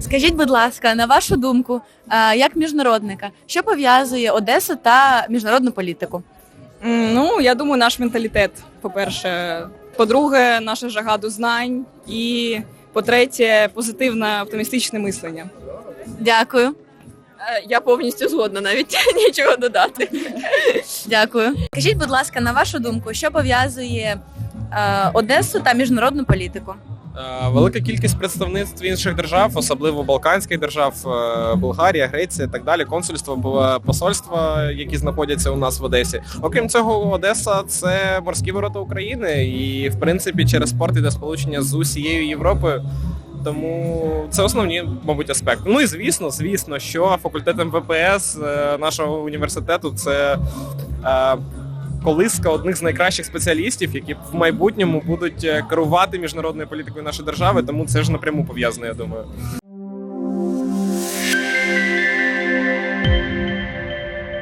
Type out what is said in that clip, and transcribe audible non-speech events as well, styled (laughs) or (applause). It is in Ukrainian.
Скажіть, будь ласка, на вашу думку, е, як міжнародника, що пов'язує Одесу та міжнародну політику? Ну, я думаю, наш менталітет, по-перше. По-друге, наша жага до знань. І по-третє, позитивне оптимістичне мислення. Дякую. Е, Я повністю згодна, навіть (laughs) нічого додати. Дякую. Скажіть, будь ласка, на вашу думку, що пов'язує е, Одесу та міжнародну політику? Е, Велика кількість представництв інших держав, особливо балканських держав, е, Болгарія, Греція, і так далі, консульства, бо- посольства, які знаходяться у нас в Одесі. Окрім цього, Одеса це морські ворота України, і в принципі через порт іде сполучення з усією Європою. Тому це основні, мабуть, аспекти. Ну і звісно, звісно, що факультетом ВПС е, нашого університету це е, колиска одних з найкращих спеціалістів, які в майбутньому будуть е, керувати міжнародною політикою нашої держави. Тому це ж напряму пов'язано. Я думаю.